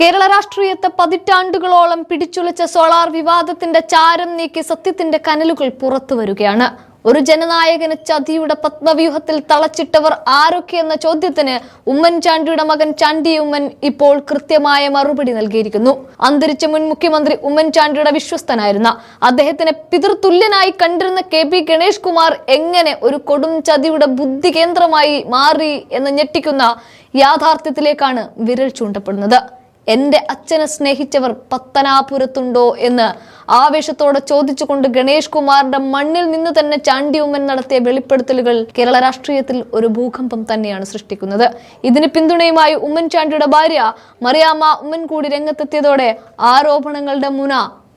കേരള രാഷ്ട്രീയത്തെ പതിറ്റാണ്ടുകളോളം പിടിച്ചുലച്ച സോളാർ വിവാദത്തിന്റെ ചാരം നീക്കി സത്യത്തിന്റെ കനലുകൾ പുറത്തു വരികയാണ്. ഒരു ജനനായകന് ചതിയുടെ പത്മവ്യൂഹത്തിൽ തളച്ചിട്ടവർ ആരൊക്കെയെന്ന ചോദ്യത്തിന് ഉമ്മൻചാണ്ടിയുടെ മകൻ ചാണ്ടി ഉമ്മൻ ഇപ്പോൾ കൃത്യമായ മറുപടി നൽകിയിരിക്കുന്നു. അന്തരിച്ച മുൻ മുഖ്യമന്ത്രി ഉമ്മൻചാണ്ടിയുടെ വിശ്വസ്തനായിരുന്ന. അദ്ദേഹത്തിന് പിതൃതുല്യനായി കണ്ടിരുന്ന കെ പി ഗണേഷ് കുമാർ എങ്ങനെ ഒരു കൊടും ചതിയുടെ ബുദ്ധി കേന്ദ്രമായി മാറി എന്ന് ഞെട്ടിക്കുന്ന യാഥാർത്ഥ്യത്തിലേക്കാണ് വിരൽ ചൂണ്ടപ്പെടുന്നത്. എന്റെ അച്ഛനെ സ്നേഹിച്ചവർ പത്തനാപുരത്തുണ്ടോ എന്ന് ആവേശത്തോടെ ചോദിച്ചുകൊണ്ട് ഗണേഷ് കുമാറിന്റെ മണ്ണിൽ നിന്ന് തന്നെ ചാണ്ടി ഉമ്മൻ നടത്തിയ വെളിപ്പെടുത്തലുകൾ കേരള രാഷ്ട്രീയത്തിൽ ഒരു ഭൂകമ്പം തന്നെയാണ് സൃഷ്ടിക്കുന്നത്. ഇതിന് പിന്തുണയുമായി ഉമ്മൻചാണ്ടിയുടെ ഭാര്യ മറിയാമ്മ ഉമ്മൻകൂടി രംഗത്തെത്തിയതോടെ ആരോപണങ്ങളുടെ മുന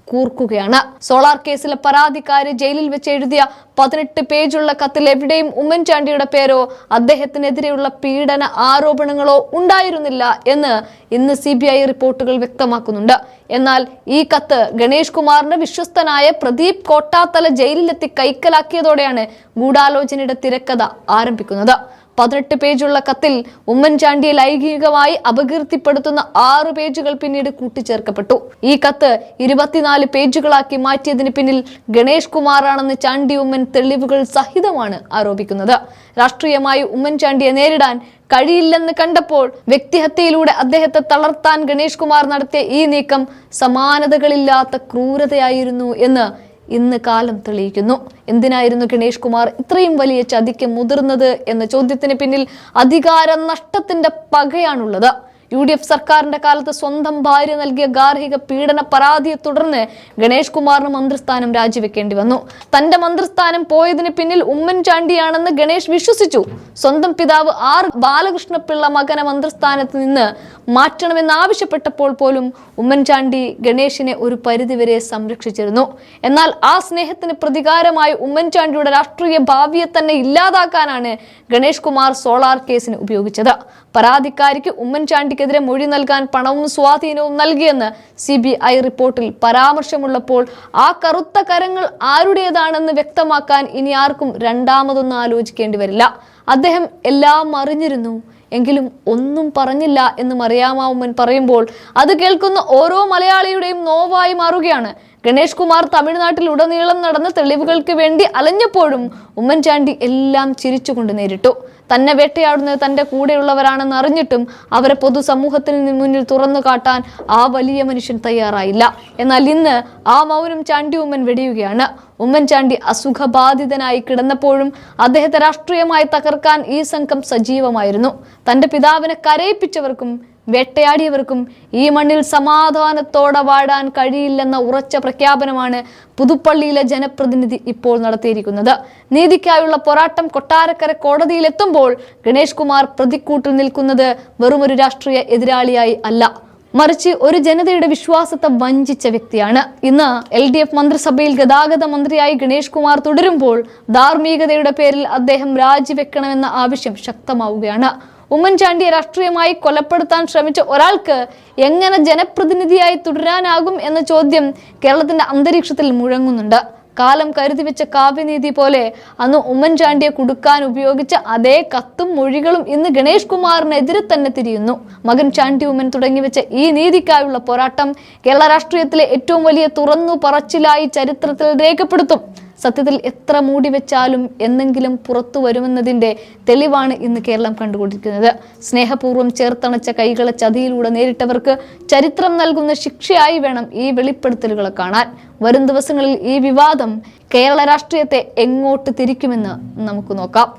കൂർക്കുകയാണ്. സോളാർ കേസിലെ പരാതിക്കാരി ജയിലിൽ വെച്ച് എഴുതിയ പതിനെട്ട് പേജുള്ള കത്തിൽ എവിടെയും ഉമ്മൻചാണ്ടിയുടെ പേരോ അദ്ദേഹത്തിനെതിരെയുള്ള പീഡന ആരോപണങ്ങളോ ഉണ്ടായിരുന്നില്ല എന്ന് ഇന്ന് സി റിപ്പോർട്ടുകൾ വ്യക്തമാക്കുന്നുണ്ട്. എന്നാൽ ഈ കത്ത് ഗണേഷ് കുമാറിന്റെ വിശ്വസ്തനായ പ്രദീപ് കോട്ടാത്തല ജയിലിലെത്തി കൈക്കലാക്കിയതോടെയാണ് ഗൂഢാലോചനയുടെ തിരക്കഥ ആരംഭിക്കുന്നത്. പതിനെട്ട് പേജുള്ള കത്തിൽ ഉമ്മൻചാണ്ടിയെ ലൈംഗികമായി അപകീർത്തിപ്പെടുത്തുന്ന ആറ് പേജുകൾ പിന്നീട് കൂട്ടിച്ചേർക്കപ്പെട്ടു. ഈ കത്ത് ഇരുപത്തിനാല് പേജുകളാക്കി മാറ്റിയതിന് പിന്നിൽ ഗണേഷ് കുമാറാണെന്ന് ചാണ്ടി ഉമ്മൻ തെളിവുകൾ സഹിതമാണ് ആരോപിക്കുന്നത്. രാഷ്ട്രീയമായി ഉമ്മൻചാണ്ടിയെ നേരിടാൻ കഴിയില്ലെന്ന് കണ്ടപ്പോൾ വ്യക്തിഹത്യയിലൂടെ അദ്ദേഹത്തെ തളർത്താൻ ഗണേഷ് കുമാർ നടത്തിയ ഈ നീക്കം സമാനതകളില്ലാത്ത ക്രൂരതയായിരുന്നു എന്ന് ഇന്ന് കാലം തെളിയിക്കുന്നു. എന്തിനായിരുന്നു ഗണേഷ് കുമാർ ഇത്രയും വലിയ ചതിക്ക് മുതിർന്നത് എന്ന ചോദ്യത്തിന് പിന്നിൽ അധികാര നഷ്ടത്തിന്റെ പകയാണുള്ളത്. യു ഡി എഫ് സർക്കാരിന്റെ കാലത്ത് സ്വന്തം ഭാര്യ നൽകിയ ഗാർഹിക പീഡന പരാതിയെ തുടർന്ന് ഗണേഷ് കുമാറിന് മന്ത്രിസ്ഥാനം രാജിവെക്കേണ്ടി വന്നു. തന്റെ മന്ത്രിസ്ഥാനം പോയതിന് പിന്നിൽ ഉമ്മൻചാണ്ടിയാണെന്ന് ഗണേഷ് വിശ്വസിച്ചു. സ്വന്തം പിതാവ് ആർ ബാലകൃഷ്ണപിള്ള മകനെ മന്ത്രിസ്ഥാനത്ത് നിന്ന് മാറ്റണമെന്ന് ആവശ്യപ്പെട്ടപ്പോൾ പോലും ഉമ്മൻചാണ്ടി ഗണേഷിനെ ഒരു പരിധിവരെ സംരക്ഷിച്ചിരുന്നു. എന്നാൽ ആ സ്നേഹത്തിന് പ്രതികാരമായി ഉമ്മൻചാണ്ടിയുടെ രാഷ്ട്രീയ ഭാവിയെ തന്നെ ഇല്ലാതാക്കാനാണ് ഗണേഷ് കുമാർ സോളാർ കേസിന് ഉപയോഗിച്ചത്. പരാതിക്കാരിക്ക് ഉമ്മൻചാണ്ടിക്കെതിരെ മൊഴി നൽകാൻ പണവും സ്വാധീനവും നൽകിയെന്ന് സി ബി ഐ റിപ്പോർട്ടിൽ പരാമർശമുള്ളപ്പോൾ ആ കറുത്ത കരങ്ങൾ ആരുടേതാണെന്ന് വ്യക്തമാക്കാൻ ഇനി ആർക്കും രണ്ടാമതൊന്നും ആലോചിക്കേണ്ടി വരില്ല. അദ്ദേഹം എല്ലാം അറിഞ്ഞിരുന്നു. എങ്കിലും ഒന്നും പറഞ്ഞില്ല എന്ന് മറിയാമാവുമ്മൻ പറയുമ്പോൾ അത് കേൾക്കുന്ന ഓരോ മലയാളിയുടെയും നോവായി മാറുകയാണ് ഗണേഷ് കുമാർ തമിഴ്നാട്ടിൽ ഉടനീളം നടന്ന തെളിവുകൾക്ക് വേണ്ടി അലഞ്ഞപ്പോഴും ഉമ്മൻചാണ്ടി എല്ലാം ചിരിച്ചുകൊണ്ട് നേരിട്ടു. തന്നെ വേട്ടയാടുന്നത് തന്റെ കൂടെയുള്ളവരാണെന്ന് അറിഞ്ഞിട്ടും അവരെ പൊതുസമൂഹത്തിന് മുന്നിൽ തുറന്നു കാട്ടാൻ ആ വലിയ മനുഷ്യൻ തയ്യാറായില്ല. എന്നാൽ ഇന്ന് ആ മൗനം ചാണ്ടി ഉമ്മൻ വെടിയുകയാണ്. ഉമ്മൻചാണ്ടി അസുഖബാധിതനായി കിടന്നപ്പോഴും അദ്ദേഹത്തെ രാഷ്ട്രീയമായി തകർക്കാൻ ഈ സംഘം സജീവമായിരുന്നു. തന്റെ പിതാവിനെ കരയിപ്പിച്ചവർക്കും വേട്ടയാടിയവർക്കും ഈ മണ്ണിൽ സമാധാനത്തോടെ വാടാൻ കഴിയില്ലെന്ന ഉറച്ച പ്രഖ്യാപനമാണ് പുതുപ്പള്ളിയിലെ ജനപ്രതിനിധി ഇപ്പോൾ നടത്തിയിരിക്കുന്നത്. നീതിക്കായുള്ള പോരാട്ടം കൊട്ടാരക്കര കോടതിയിലെത്തുമ്പോൾ ഗണേഷ് കുമാർ പ്രതിക്കൂട്ടിൽ നിൽക്കുന്നത് വെറുമൊരു രാഷ്ട്രീയ എതിരാളിയായി അല്ല. മറിച്ച് ഒരു ജനതയുടെ വിശ്വാസത്തെ വഞ്ചിച്ച വ്യക്തിയാണ്. ഇന്ന് എൽ ഡി എഫ് മന്ത്രിസഭയിൽ ഗതാഗത മന്ത്രിയായി ഗണേഷ് കുമാർ തുടരുമ്പോൾ ധാർമ്മികതയുടെ പേരിൽ അദ്ദേഹം രാജിവെക്കണമെന്ന ആവശ്യം ശക്തമാവുകയാണ്. ഉമ്മൻചാണ്ടിയെ രാഷ്ട്രീയമായി കൊലപ്പെടുത്താൻ ശ്രമിച്ച ഒരാൾക്ക് എങ്ങനെ ജനപ്രതിനിധിയായി തുടരാനാകും എന്ന ചോദ്യം കേരളത്തിന്റെ അന്തരീക്ഷത്തിൽ മുഴങ്ങുന്നുണ്ട്. കാലം കരുതി വെച്ച കാവ്യനീതി പോലെ അന്ന് ഉമ്മൻചാണ്ടിയെ കുടുക്കാൻ ഉപയോഗിച്ച അതേ കത്തും മൊഴികളും ഇന്ന് ഗണേഷ് കുമാറിനെതിരെ തന്നെ തിരിയുന്നു. മകൻ ചാണ്ടി ഉമ്മൻ തുടങ്ങി വെച്ച ഈ നീതിക്കായുള്ള പോരാട്ടം കേരള രാഷ്ട്രീയത്തിലെ ഏറ്റവും വലിയ തുറന്നു പറച്ചിലായി ചരിത്രത്തിൽ രേഖപ്പെടുത്തും. സത്യത്തിൽ എത്ര മൂടി വെച്ചാലും എന്നെങ്കിലും പുറത്തു വരുമെന്നതിന്റെ തെളിവാണ് ഇന്ന് കേരളം കണ്ടുകൊണ്ടിരിക്കുന്നത്. സ്നേഹപൂർവം ചേർത്തണച്ച കൈകളെ ചതിയിലൂടെ നേരിട്ടവർക്ക് ചരിത്രം നൽകുന്ന ശിക്ഷയായി വേണം ഈ വെളിപ്പെടുത്തലുകളെ കാണാൻ. വരും ദിവസങ്ങളിൽ ഈ വിവാദം കേരള രാഷ്ട്രീയത്തെ എങ്ങോട്ട് തിരിക്കുമെന്ന് നമുക്ക് നോക്കാം.